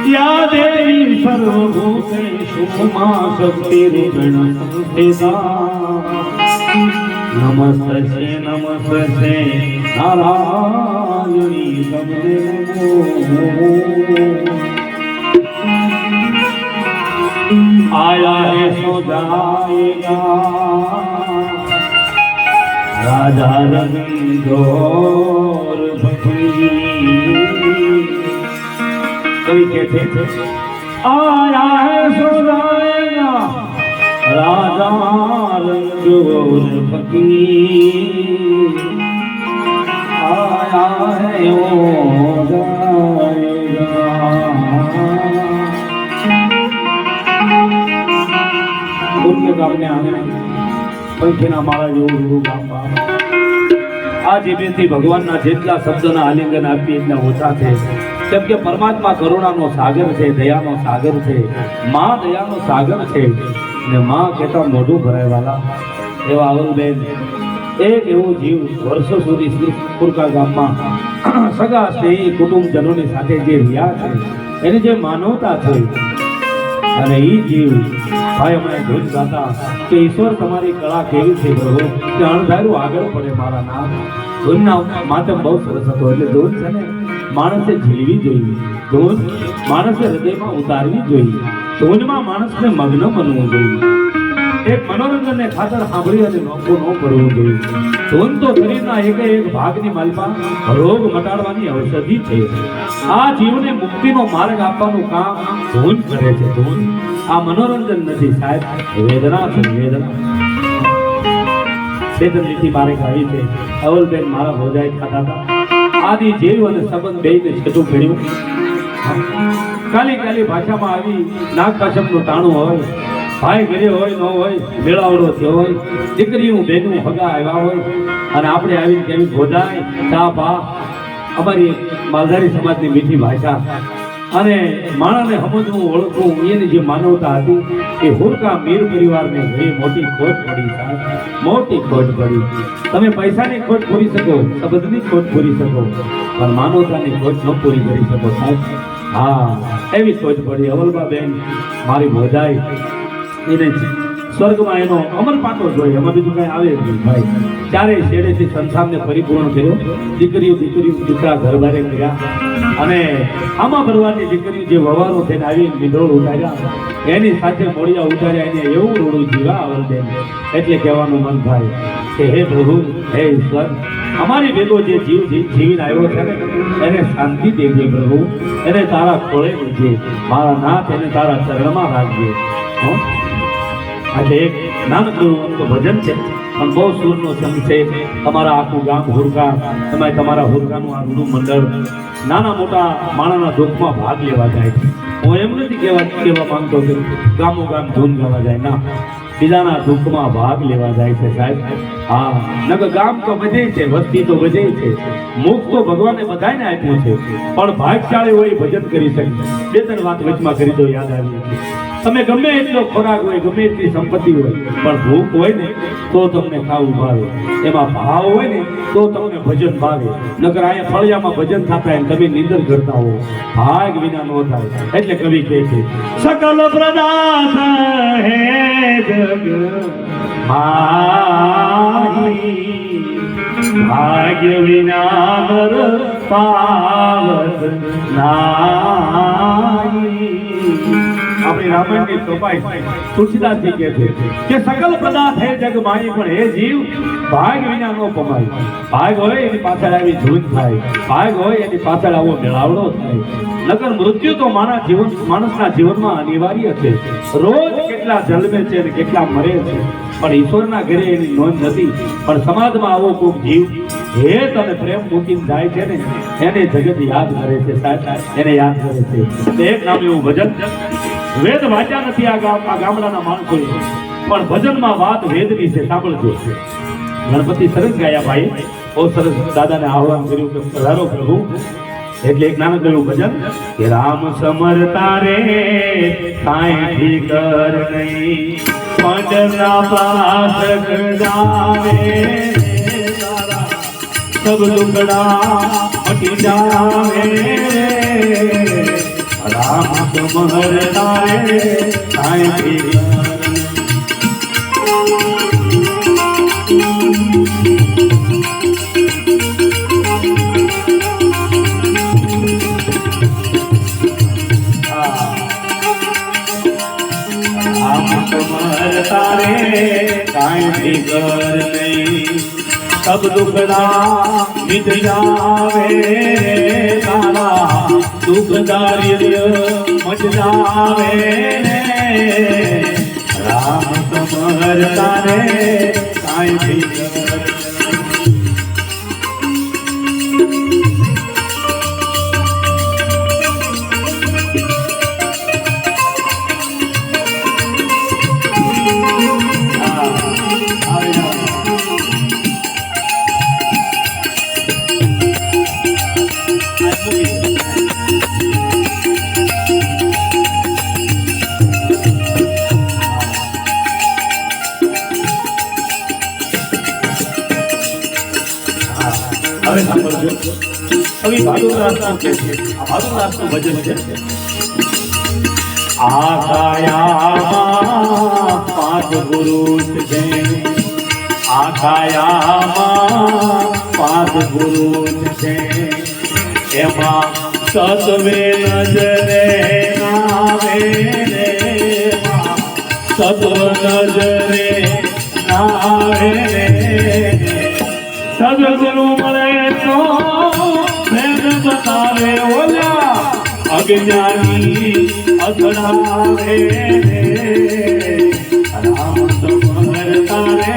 વિદ્યાદેવી સર્વભૂતેષુ ઉમા શક્તિરૂપિણ સંસ્થિતા નમસ્તે નમસ્તે નારાયણી તમને આયા હે સોદાયગા રાધા કવિ કે છે? આ રંગ પત્ની આયા હે ઓ ભૂલ્ય ગામને આંગણે પંખીના માળા જેવું જેવું આ જીભેથી ભગવાનના જેટલા શબ્દોના આલિંગન આપીએ એટલા ઓછા છે. કેમ કે પરમાત્મા કરુણાનો સાગર છે, દયાનો સાગર છે, મા દયાનો સાગર છે ને મા કહેતા મોઢું ભરાયવાલા. એવા અવલબેન એક એવો જીવ વર્ષો સુધી શ્રી પુરકા ગામમાં સગા, સ્નેહી, કુટુંબજનોની સાથે જે રહ્યા છે, એની જે માનવતા છે, અને એ જીવ, ભાઈ હમણાં ધૂન ગાતા કે, ઈશ્વર, તમારી કળા કેવી છે પ્રભુ? કે, અણધાર્યું આગળ પડે મારા નામ. ધૂનના માતમ બહુ સરસ હતો, એટલે ધૂન છે ને માણસે ઝીલવી જોઈએ. ધૂન માણસે હૃદયમાં ઉતારવી જોઈએ. ધૂનમાં માણસને મગ્ન બનવું જોઈએ. એક મનોરંજનને ખાતર સાંભળી અને નોકો ન કરવું જોઈએ. ધૂન તો શરીરના એક એક ભાગની માલિકા રોગ મટાડવાની ઔષધિ છે. આ જીવને મુક્તિનો માર્ગ આપવાનું કામ ધૂન કરે છે. ધૂન આ મનોરંજન નથી સાહેબ. વેદના છે, વેદના. વેદન નીતિ મારે આવી છે. અવલબેન મારા ભોજાઈ ખાતા હતા. આદિ જેવ અને સંબંધ બે ને છેટું ભેળ્યું કાલી કાલી ભાષામાં આવી નાગપાશમનું ટાણું હોય, ભાઈ ઘરે હોય, ન હોય, મેળાવડો થયો હોય દીકરીઓ બેનું હગા આવ્યા હોય, અને આપણે આવીને કેવી ભોજાય, ચા પા અમારી માલધારી સમાજની મીઠી ભાષા. અને માણસને સમજવું ઓળખવું, એની જે માનવતા હતી, એ હુરકા મીર પરિવારને ઘણી મોટી ખોટ પડી મોટી ખોટ પડી. તમે પૈસાની ખોટ પૂરી શકો સંબંધની ખોટ પૂરી શકો, પણ માનવતાની ખોટ ન પૂરી કરી શકો સાહેબ. હા, એવી ખોટ પડી. અવલબા બેન મારી ભોજાઈ એને સ્વર્ગમાં એનો અમર પાટો જોઈએ. એમાં બીજું કઈ આવે ભાઈ. ત્યારે શેડેથી સંસારને પરિપૂર્ણ કર્યો. દીકરીઓ દીકરીઓ દીકરા ઘર બારે કર્યા. અને આમાં ભરવાની દીકરીઓ જે વવારો થઈને આવી નિધોળ ઉતાર્યા. એની સાથે મોડિયા ઉતાર્યા. એને એવું રોડું જીવા આવડે. એટલે કહેવાનું મન થાય કે હે પ્રભુ હે ઈશ્વર અમારી ભેગો જે જીવ જીવીને આવ્યો છે ને એને શાંતિ દેજે પ્રભુ. એને તારા ખોળે લેજે મારા નાથ એને તારા ચરણમાં રાખજે. હો? આજે એક તો ભજન છે, પણ બહુ સૂરનો સંગ છે. તમારા આખું ગામ હુરકા તમે તમારા હુરકાનું આ ગુરુ મંડળ નાના મોટા માણાના દુઃખમાં ભાગ લેવા જાય છે. હું એમ નથી કહેવા કહેવા માંગતો કે ગામો ગામ ધૂન ગાવા જાય. ના, બીજાના દુઃખમાં ભાગ લેવા જાય છે સાહેબ. હા, નકર ગામ તો વધે છે, વસ્તી તો વધે છે. મુખ તો ભગવાને બધાને આપ્યું છે. પણ ભાગશાળી હોય ભજન કરી શકે. બે ત્રણ વાત વચમાં કરી દો, યાદ આવી તમે ગમે એટલો ખોરાક હોય, ગમે એટલી સંપત્તિ હોય, પણ ભૂખ હોય ને, તો તમને ખાવું ભાવે. એમાં ભાવ હોય ને, તો તમને ભજન ભાવે. નકર અહીંયા ફળિયામાં ભજન થતા હોય ને, તમે નિંદર કરતા હો. ભાગ વિના નો થાય. એટલે કવિ કહે છે, સકલ પ્રદાન હે જગ માહી. ભાગ્ય વિના પાવત નાહી આપણી રામાયણની ચોપાઈ તુલસીદાસજી કહે છે કે સકલ પદાર્થ હે જગ માઈ પણ હે જીવ, ભાગ વિના નો પમાય ભાગ હોય એની પાછળ આવી ધૂન થાય. ભાગ હોય એની પાછળ આવો મેળાવડો થાય. નકર મૃત્યુ તો માણસ જીવન, માણસના જીવનમાં અનિવાર્ય છે. રોજ કેટલા જન્મે છે અને કેટલા મરે છે. પણ ઈશ્વરના ઘરે એની નોંધ નથી. પણ સમાજમાં આવો કોઈક જીવ હેત અને પ્રેમ મૂકીને જાય છે ને, એને જગત યાદ કરે છે એને યાદ કરે છે. એક નામ એવું ભજન વેદ વાંચ્યા નથી આ ગામ આ ગામડાના માણસોએ. પણ ભજનમાં વાત વેદની છે, સાંભળજો. ગણપતિ સરસ ગાયા ભાઈ. બહુ સરસ દાદાને આહવાન કર્યું કે પધારો પ્રભુ. એટલે એક નાનું એવું ભજન કે રામ સમરતા રે કાંઈ કર નહીં. પંડના પાસક ગાવે. તારા સબ દુકડા મટી જાવે. રામ સમર તારે કમર તારે કાંઈ ફિકર નહીં સબ દુઃખના મિટ જાવે તારા દુઃખ દારિદ્ર્ય મટ જાવે રામ કમર તારે કાંઈ ભી Thank હા, આ કાયામાં પાંચ પુરુષ છે આ કાયામાં પાંચ પુરુષ છે એમાં સતવે નજરે નાવે રે સત્વ નજરે નાવે સદગુરુ મળે તો અજ્ઞાની અથડાવે રામ સમર તારે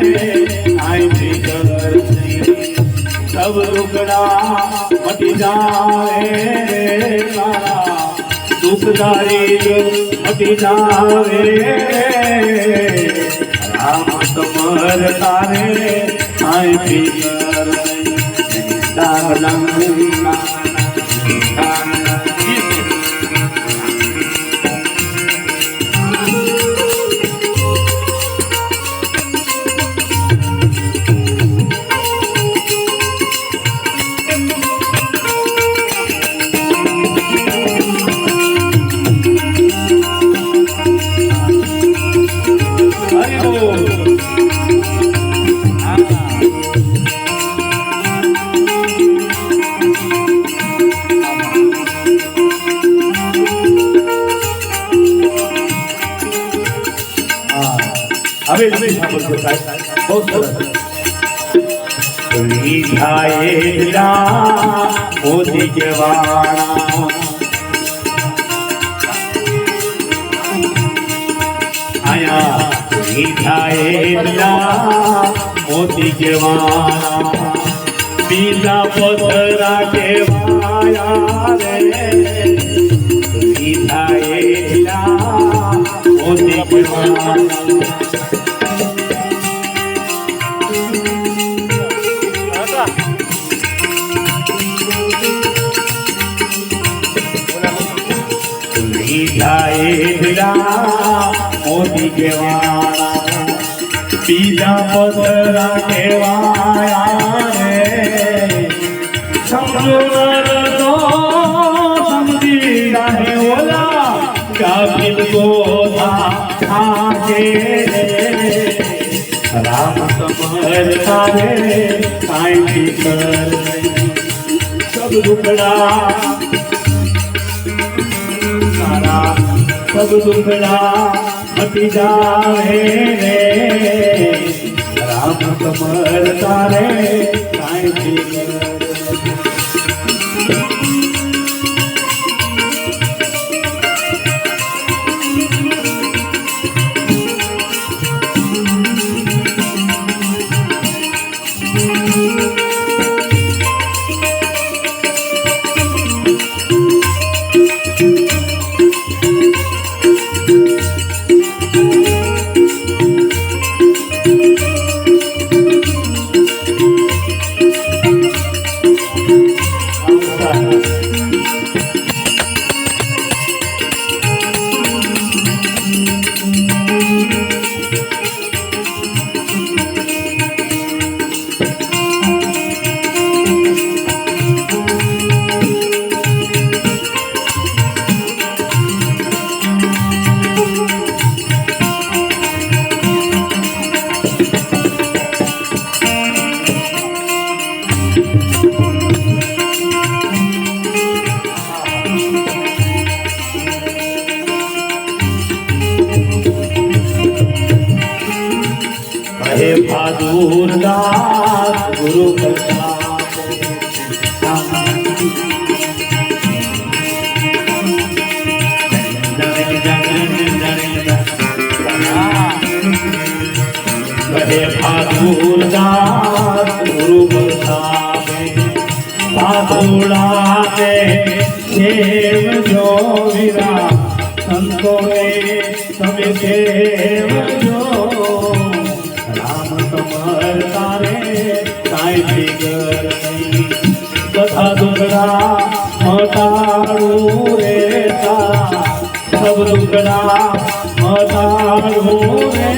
આઈ કર સબ રૂકડા મટી જાવે તારા દુઃખદારી મટી જાવે રામ સમર તારે આઈ ફિકર નહીં હવે હવે સાંભળજો સાહેબ બહુ સરસ લીધાયેલા મોતી જવાણા આયા લીધાયેલા મોતી જવાણા બીજા પથરા કેવાયા રે મોતી કેવાણા બીજા પથરા કેવાયા રે સમજી નર રે રામ સમર તારે કાંઈ કર. સબ દુખડા, સારા સબ દુખડા હટી જાવે રે. રામ સમર તારે કાંઈ ફિકર બહાદુરદાસ ગુરુ બહાદુરદાસ ગુરુ સાધુડાને દેવ જો વિરા સંતોએ તમે દેવ જો તારે કાંઈ ફિકર નહીં બધા દુગડા મટાડું રે સબ દુગડા મટાડું રે.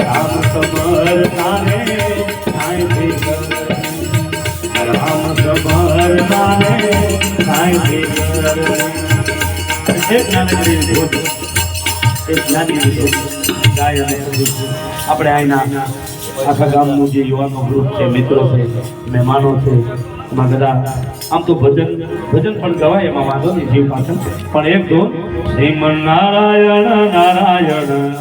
રામ સમર તારે કાંઈ ફિકર રામ ધોધ એક નાની ધોધ ગાય અને. આપણે અહીંના આખા ગામનું જે યુવાનો ગ્રુપ છે, મિત્રો છે, મહેમાનો છે, એમાં બધા આમ તો ભજન ભજન પણ ગવાય, એમાં વાંધો નહીં, જીવ પાછળ. પણ એક તો શ્રીમન નારાયણ નારાયણ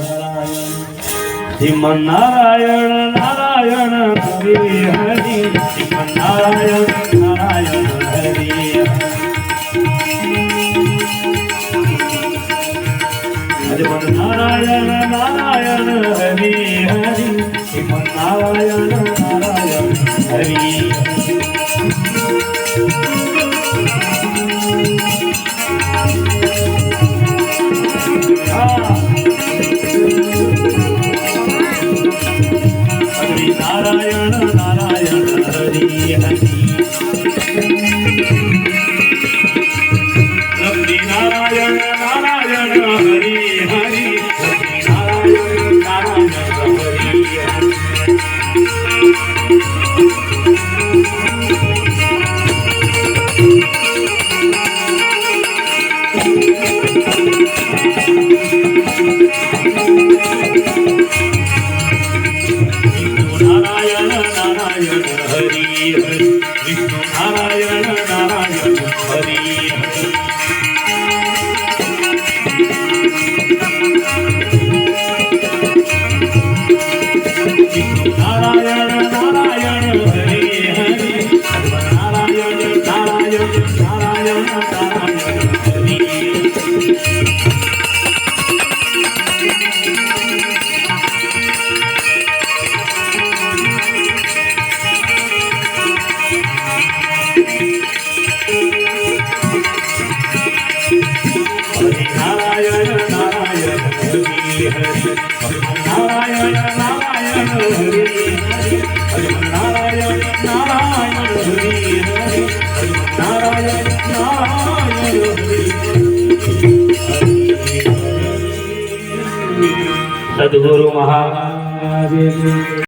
શ્રીમન નારાયણ નારાયણ હરિ હરિ. શ્રીમન નારાયણ હરિમન નારાયણ નારાયણ હરિ હરિ શ્રીમન નારાયણ નારાયણ હરિ હરિ સદગુરુ મહારાજ.